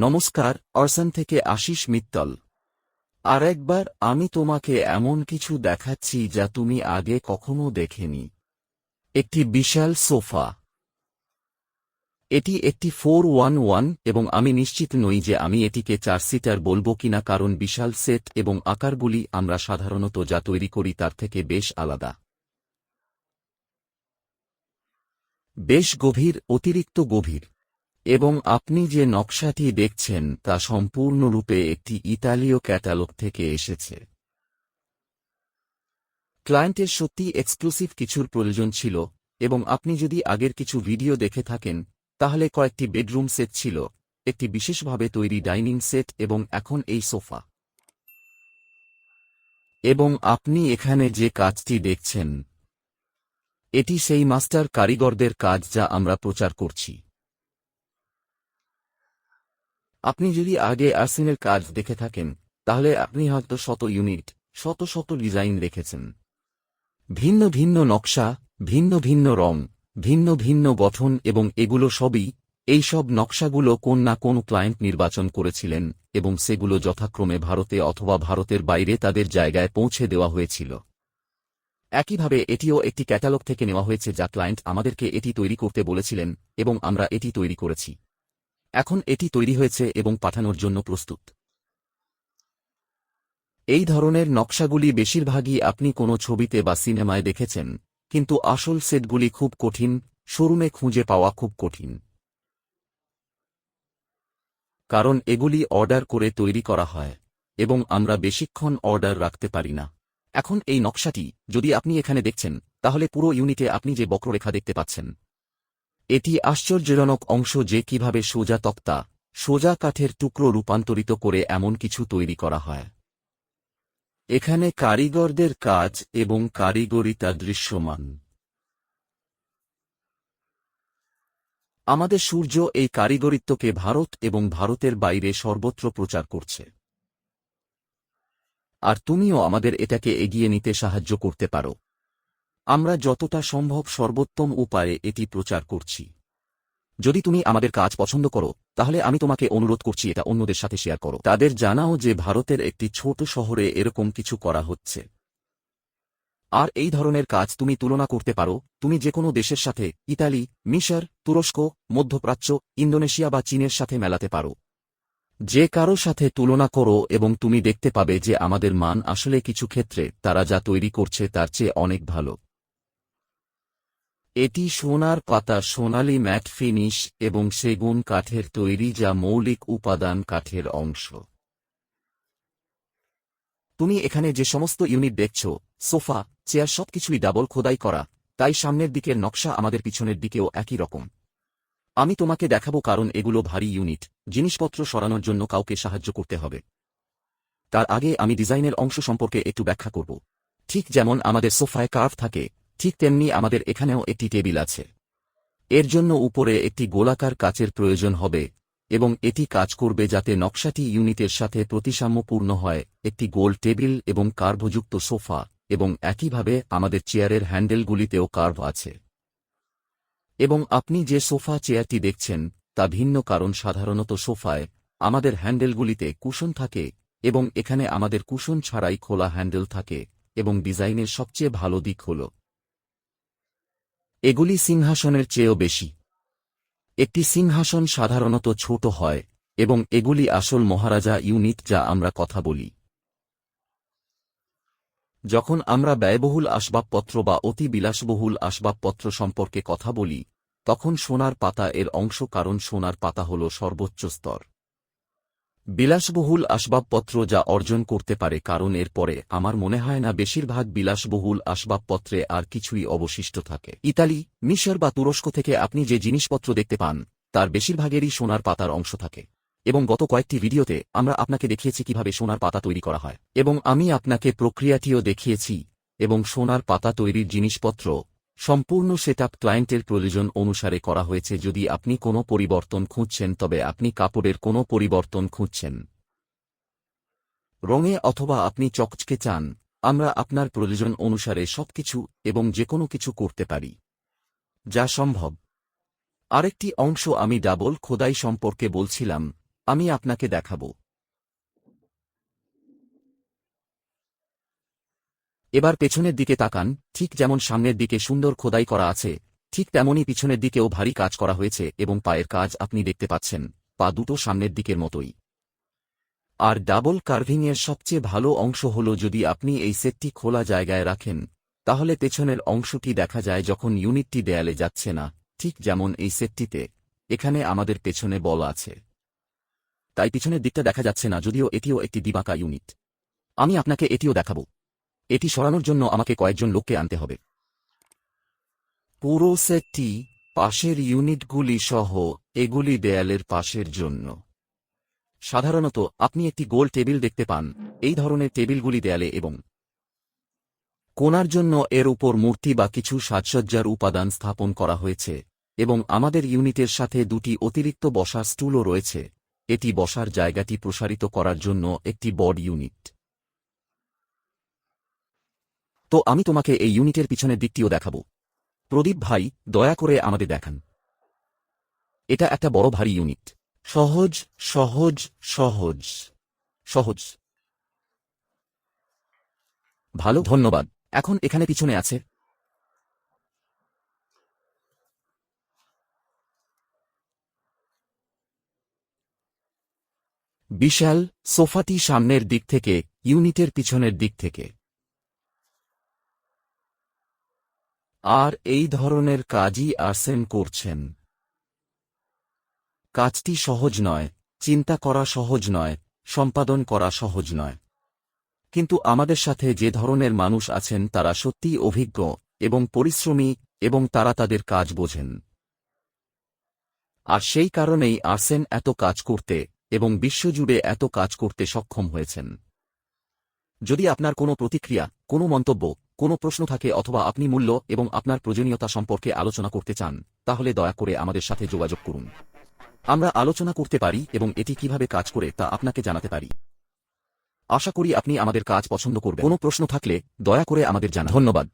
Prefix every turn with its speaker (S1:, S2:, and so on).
S1: নমস্কার অরসান থেকে আশিস মিত্তল। আর একবার আমি তোমাকে এমন কিছু দেখাচ্ছি যা তুমি আগে কখনো দেখেনি। একটি বিশাল সোফা। এটি একটি ফোর ওয়ান ওয়ান এবং আমি নিশ্চিত নই যে আমি এটিকে চার সিটার বলব কিনা কারণ বিশাল সেট এবং আকারগুলি আমরা সাধারণত যা তৈরি করি তার থেকে বেশ আলাদা। বেশ গভীর, অতিরিক্ত গভীর। এবং আপনি যে নকশাটি দেখছেন তা সম্পূর্ণরূপে একটি ইতালীয় ক্যাটালগ থেকে এসেছে। ক্লায়েন্টের সত্যি এক্সক্লুসিভ কিছুর প্রয়োজন ছিল, এবং আপনি যদি আগের কিছু ভিডিও দেখে থাকেন, তাহলে কয়েকটি বেডরুম সেট ছিল, একটি বিশেষভাবে তৈরি ডাইনিং সেট এবং এখন এই সোফা। এবং আপনি এখানে যে কাজটি দেখছেন, এটি সেই মাস্টার কারিগরদের কাজ যা আমরা প্রচার করছি। আপনি যদি আগে আর্সিনের কাজ দেখে থাকেন, তাহলে আপনি হয়তো শত ইউনিট, শত শত ডিজাইন দেখেছেন। ভিন্ন ভিন্ন নকশা, ভিন্ন ভিন্ন রং, ভিন্ন ভিন্ন গঠন এবং এগুলো সবই, এই সব নকশাগুলো কোন না কোন ক্লায়েন্ট নির্বাচন করেছিলেন এবং সেগুলো যথাক্রমে ভারতে অথবা ভারতের বাইরে তাদের জায়গায় পৌঁছে দেওয়া হয়েছিল। একইভাবে এটিও একটি ক্যাটালগ থেকে নেওয়া হয়েছে যা ক্লায়েন্ট আমাদেরকে এটি তৈরি করতে বলেছিলেন এবং আমরা এটি তৈরি করেছি। এখন এটি তৈরি হয়েছে এবং পাঠানোর জন্য প্রস্তুত। এই ধরনের নকশাগুলি বেশিরভাগই আপনি কোনো ছবিতে বা সিনেমায় দেখেছেন, কিন্তু আসল সেটগুলি খুব কঠিন, শোরুমে খুঁজে পাওয়া খুব কঠিন। কারণ এগুলি অর্ডার করে তৈরি করা হয়, এবং আমরা বেশিক্ষণ অর্ডার রাখতে পারি না। এখন এই নকশাটি যদি আপনি এখানে দেখছেন, তাহলে পুরো ইউনিটে আপনি যে বক্ররেখা দেখতে পাচ্ছেন এটি আশ্চর্যজনক অংশ যে কীভাবে সোজা তক্তা, সোজা কাঠের টুকরো রূপান্তরিত করে এমন কিছু তৈরি করা হয়। এখানে কারিগরদের কাজ এবং কারিগরিতা দৃশ্যমান। আমাদের সূর্য এই কারিগরিত্বকে ভারত এবং ভারতের বাইরে সর্বত্র প্রচার করছে। আর তুমিও আমাদের এটাকে এগিয়ে নিতে সাহায্য করতে পারো। আমরা যতটা সম্ভব সর্বোত্তম উপায়ে এটি প্রচার করছি। যদি তুমি আমাদের কাজ পছন্দ করো, তাহলে আমি তোমাকে অনুরোধ করছি এটা অন্যদের সাথে শেয়ার করো। তাদের জানাও যে ভারতের একটি ছোট শহরে এরকম কিছু করা হচ্ছে। আর এই ধরনের কাজ তুমি তুলনা করতে পারো। তুমি যে কোনো দেশের সাথে, ইতালি, মিশর, তুরস্ক, মধ্যপ্রাচ্য, ইন্দোনেশিয়া বা চীনের সাথে মেলাতে পারো। যে কারও সাথে তুলনা করো এবং তুমি দেখতে পাবে যে আমাদের মান আসলে কিছু ক্ষেত্রে তারা যা তৈরি করছে তার চেয়ে অনেক ভালো। এটি সোনার পাতা সোনালি ম্যাট ফিনিশ এবং সেগুন কাঠের তৈরি যা মৌলিক উপাদান কাঠের অংশ। তুমি এখানে যে সমস্ত ইউনিট দেখছ, সোফা, চেয়ার সবকিছুই ডাবল খোদাই করা, তাই সামনের দিকের নকশা আমাদের পিছনের দিকেও একই রকম। আমি তোমাকে দেখাবো কারণ এগুলো ভারী ইউনিট, জিনিসপত্র সরানোর জন্য কাউকে সাহায্য করতে হবে। তার আগে আমি ডিজাইনের অংশ সম্পর্কে একটু ব্যাখ্যা করব। ঠিক যেমন আমাদের সোফায় কার্ভ থাকে ঠিক তেমনি আমাদের এখানেও একটি টেবিল আছে। এর জন্য উপরে একটি গোলাকার কাচের প্রয়োজন হবে, এবং এটি কাজ করবে যাতে নকশাটি ইউনিটের সাথে প্রতিসাম্যপূর্ণ হয়, একটি গোল টেবিল এবং কার্ভযুক্ত সোফা, এবং একইভাবে আমাদের চেয়ারের হ্যান্ডেলগুলিতেও কার্ভ আছে। এবং আপনি যে সোফা চেয়ারটি দেখছেন, তা ভিন্ন কারণ সাধারণত সোফায় আমাদের হ্যান্ডেলগুলিতে কুশন থাকে, এবং এখানে আমাদের কুশন ছাড়াই খোলা হ্যান্ডেল থাকে, এবং ডিজাইনের সবচেয়ে ভালো দিক হল এগুলি সিংহাসনের চেয়েও বেশি। একটি সিংহাসন সাধারণত ছোট হয়, এবং এগুলি আসল মহারাজা ইউনিট যা আমরা কথা বলি। যখন আমরা ব্যয়বহুল আসবাবপত্র বা অতি বিলাসবহুল আসবাবপত্র সম্পর্কে কথা বলি, তখন সোনার পাতা এর অংশ কারণ সোনার পাতা হল সর্বোচ্চ স্তর। বিলাসবহুল আসবাবপত্র যা অর্জন করতে পারে, কারণ এর পরে আমার মনে হয় না বেশিরভাগ বিলাসবহুল আসবাবপত্রে আর কিছুই অবশিষ্ট থাকে। ইতালি, মিশর বা তুরস্ক থেকে আপনি যে জিনিসপত্র দেখতে পান, তার বেশিরভাগেরই সোনার পাতার অংশ থাকে। এবং গত কয়েকটি ভিডিওতে আমরা আপনাকে দেখিয়েছি কীভাবে সোনার পাতা তৈরি করা হয়। এবং আমি আপনাকে প্রক্রিয়াটিও দেখিয়েছি, এবং সোনার পাতা তৈরির জিনিসপত্র সম্পূর্ণ সেটআপ ক্লায়েন্টের প্রয়োজন অনুসারে করা হয়েছে যদি আপনি কোনো পরিবর্তন খুঁজছেন তবে আপনি কাপড়ের কোনো পরিবর্তন খুঁজছেন। রঙে অথবা আপনি চকচকে চান, আমরা আপনার প্রয়োজন অনুসারে সবকিছু এবং যে কোনো কিছু করতে পারি। যা সম্ভব। আরেকটি অংশ আমি ডাবল খোদাই সম্পর্কে বলছিলাম, আমি আপনাকে দেখাবো। এবার পেছনের দিকে তাকান, ঠিক যেমন সামনের দিকে সুন্দর খোদাই করা আছে, ঠিক তেমনই পিছনের দিকেও ভারী কাজ করা হয়েছে এবং পায়ের কাজ আপনি দেখতে পাচ্ছেন, পা দুটো সামনের দিকের মতোই। আর ডাবল কার্ভিংয়ের সবচেয়ে ভালো অংশ হল যদি আপনি এই সেটটি খোলা জায়গায় রাখেন, তাহলে পেছনের অংশটি দেখা যায় যখন ইউনিটটি দেয়ালে যাচ্ছে না, ঠিক যেমন এই সেটটিতে। এখানে আমাদের পেছনে বল আছে। তাই পিছনের দিকটা দেখা যাচ্ছে না, যদিও এটিও একটি দিবাকা ইউনিট। আমি আপনাকে এটিও দেখাবো। এটি সরানোর জন্য আমাকে কয়েকজন লোককে আনতে হবে। পুরো সেটটি পাশের ইউনিটগুলি সহ এগুলি দেয়ালের পাশের জন্য। সাধারণত, আপনি একটি গোল টেবিল দেখতে পান, এই ধরনের টেবিলগুলি দেয়ালে এবং কোনার জন্য এর উপর মূর্তি বা কিছু সাজসজ্জার উপাদান স্থাপন করা হয়েছে, এবং আমাদের ইউনিটের সাথে দুটি অতিরিক্ত বসার স্টুলও রয়েছে। এটি বসার জায়গাটি প্রসারিত করার জন্য একটি বড ইউনিট। তো আমি তোমাকে এই ইউনিটের পিছনের দিকটিও দেখাব। প্রদীপ ভাই, দয়া করে আমাদের দেখান। এটা একটা বড় ভারী ইউনিট। সহজ সহজ সহজ। সহজ। ভালো, ধন্যবাদ। এখন এখানে পিছনে আছে। বিশাল সোফাটি সামনের দিক থেকে, ইউনিটের পিছনের দিক থেকে। আর এই ধরনের কাজই আর্সেন করছেন। কাজটি সহজ নয়, চিন্তা করা সহজ নয়, সম্পাদন করা সহজ নয়। কিন্তু আমাদের সাথে যে ধরনের মানুষ আছেন তারা সত্যিই অভিজ্ঞ এবং পরিশ্রমী এবং তারা তাদের কাজ বোঝেন। আর সেই কারণেই আর্সেন এত কাজ করতে এবং বিশ্বজুড়ে এত কাজ করতে সক্ষম হয়েছেন। যদি আপনার কোনো প্রতিক্রিয়া, কোনো মন্তব্য কোনো প্রশ্ন থাকে অথবা আপনি মূল্য এবং আপনার প্রয়োজনীয়তা সম্পর্কে আলোচনা করতে চান, তাহলে দয়া করে আমাদের সাথে যোগাযোগ করুন। আমরা আলোচনা করতে পারি এবং এটি কীভাবে কাজ করে তা আপনাকে জানাতে পারি। আশা করি আপনি আমাদের কাজ পছন্দ করবেন। কোনো প্রশ্ন থাকলে দয়া করে আমাদের জানান। ধন্যবাদ।